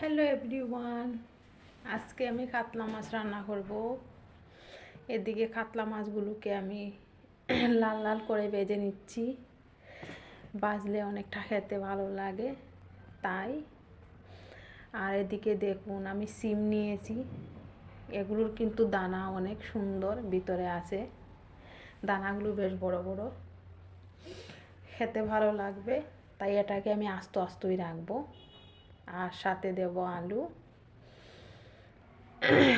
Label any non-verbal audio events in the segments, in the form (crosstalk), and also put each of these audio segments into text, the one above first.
Hello everyone আজকে আমি কাতলা মাছ রান্না করব। এদিকে কাতলা মাছগুলোকে আমি লাল লাল করে বেজে নিচ্ছি। বাজলে অনেকটা খেতে ভালো লাগে, তাই। আর এদিকে দেখুন, আমি সিম নিয়েছি। এগুলোর কিন্তু দানা অনেক সুন্দর ভিতরে আছে। দানাগুলো বেশ বড় বড়। খেতে ভালো লাগবে, তাই এটাকে আমি আস্ত আস্তই রাখব। আর সাথে দেব আলু।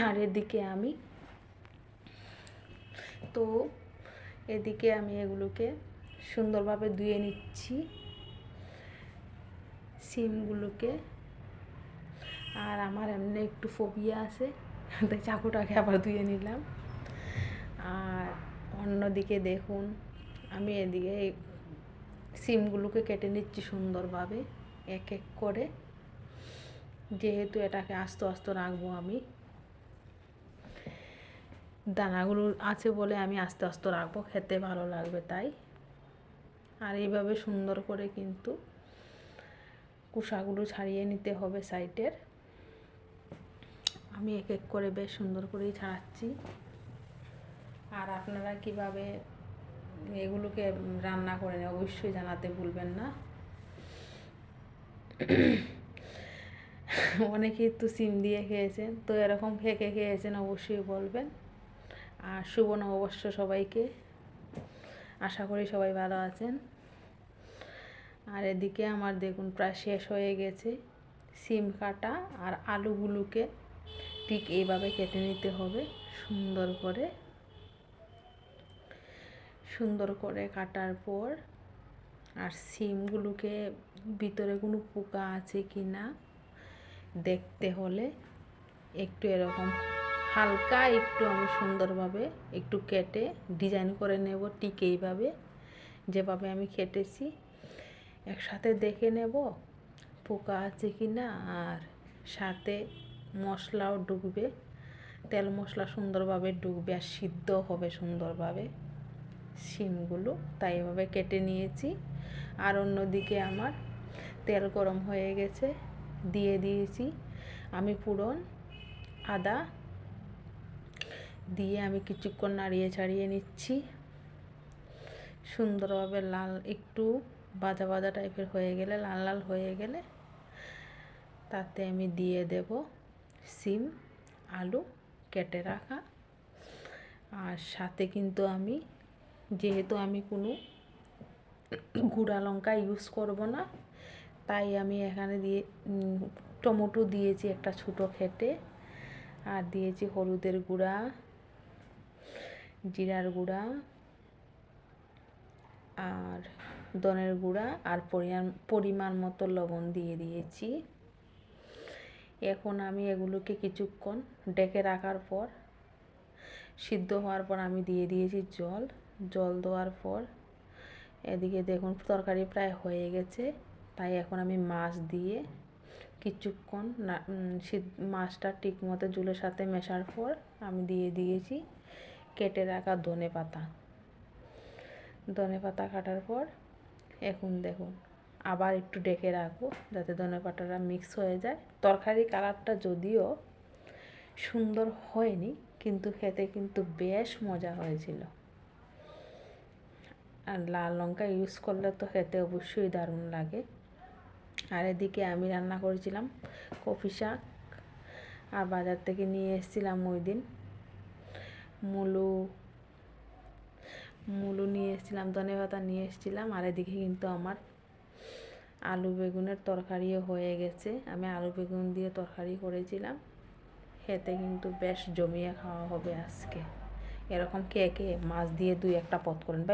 আর এদিকে আমি তো এদিকে আমি এগুলোকে সুন্দরভাবে ধুয়ে নিচ্ছি। সিমগুলোকে। আর আমার এমনি একটু ফোবিয়া আছে, তাই চাকুটাকে আবার ধুয়ে নিলাম। আর অন্যদিকে দেখুন, আমি এদিকে সিমগুলোকে কেটে নিচ্ছি সুন্দরভাবে, এক এক করে। যেহেতু এটাকে আস্তে আস্তে রাখব আমি। দানাগুলো আছে বলে আমি আস্তে আস্তে রাখব, খেতে ভালো লাগবে তাই। আর এইভাবে সুন্দর করে কিন্তু কুসাগুলো ছাড়িয়ে নিতে হবে সাইডের। আমি এক এক করে বেশ সুন্দর করেই ছাড়াচ্ছি। আর আপনারা কীভাবে এগুলোকে রান্না করেন অবশ্যই জানাতে ভুলবেন না। (laughs) অনেকেই তো সিম দিয়ে খেয়েছেন, তো এরকম খেকে খেয়েছেন অবশ্যই বলবেন। আর শুভ নববর্ষ সবাইকে। আশা করি সবাই ভালো আছেন। আর এদিকে আমার দেখুন প্রায় শেষ হয়ে গেছে সিম কাটা আর আলুগুলোকে ঠিক এইভাবে কেটে নিতে হবে সুন্দর করে। সুন্দর করে কাটার পর আর সিমগুলোকে ভিতরে কোনো পোকা আছে কি না দেখতে হলে একটু এরকম হালকা একটু আমি সুন্দরভাবে একটু কেটে ডিজাইন করে নেব ঠিক এইভাবে। যেভাবে আমি কেটেছি, একসাথে দেখে নেব পোকা আছে কি না আর সাথে মশলাও ডুববে, তেল মশলা সুন্দরভাবে ডুববে আর সিদ্ধ হবে সুন্দরভাবে। শিমগুলো তাই এভাবে কেটে নিয়েছি। আর অন্যদিকে আমার তেল গরম হয়ে গেছে। দিয়ে দিয়েছি। আমি পুরন আদা দিয়ে আমি কিছুক্ষণ নাড়িয়ে ছাড়িয়ে নিচ্ছি। সুন্দরভাবে লাল, একটু বাজা বাজা টাইপের হয়ে গেলে, লাল লাল হয়ে গেলে তাতে আমি দিয়ে দেব সিম, আলু কেটে রাখা। আর সাথে কিন্তু আমি, যেহেতু আমি কোনো গুঁড়া লঙ্কা ইউজ করব না তাই আমি এখানে দিয়ে টমেটো দিয়েছি একটা ছোটো খেটে। আর দিয়েছি হলুদের গুঁড়া, জিরার গুঁড়া, আর দনের গুঁড়া, আর পরিমাণ পরিমাণ মতো লবণ দিয়ে দিয়েছি। এখন আমি এগুলোকে কিছুক্ষণ ডেকে রাখার পর, সিদ্ধ হওয়ার পর আমি দিয়ে দিয়েছি জল। জল দেওয়ার পর, এদিকে দেখুন তরকারি প্রায় হয়ে গেছে। তাই এখন আমি মাছ দিয়ে কিছুক্ষণ মাছটা ঠিক মতো জুলের সাথে মেশার পর আমি দিয়ে দিয়েছি কেটে রাখা ধনে পাতা। ধনে পাতা কাটার পর এখন দেখুন, আবার একটু ডেকে রাখব যাতে ধনে পাতাটা মিক্স হয়ে যায়। তরকারি কালারটা যদিও সুন্দর হয়নি, কিন্তু খেতে কিন্তু বেশ মজা হয়েছিল। আর লাল লঙ্কা ইউজ করলে তো খেতে অবশ্যই দারুণ লাগে। আর এদিকে আমি রান্না করেছিলাম কফি শাক। আর বাজার থেকে নিয়ে এসেছিলাম ওই দিন মুলু। মুলু নিয়ে এসেছিলাম, ধনে পাতা নিয়ে এসেছিলাম, আর এদিকে কিন্তু আমার আলু বেগুনের তরকারিও হয়ে গেছে। আমি আলু বেগুন দিয়ে তরকারি করেছিলাম। খেতে কিন্তু বেশ জমিয়ে খাওয়া হবে আজকে। এরকম কে কে মাছ দিয়ে দুই একটা পথ করেন।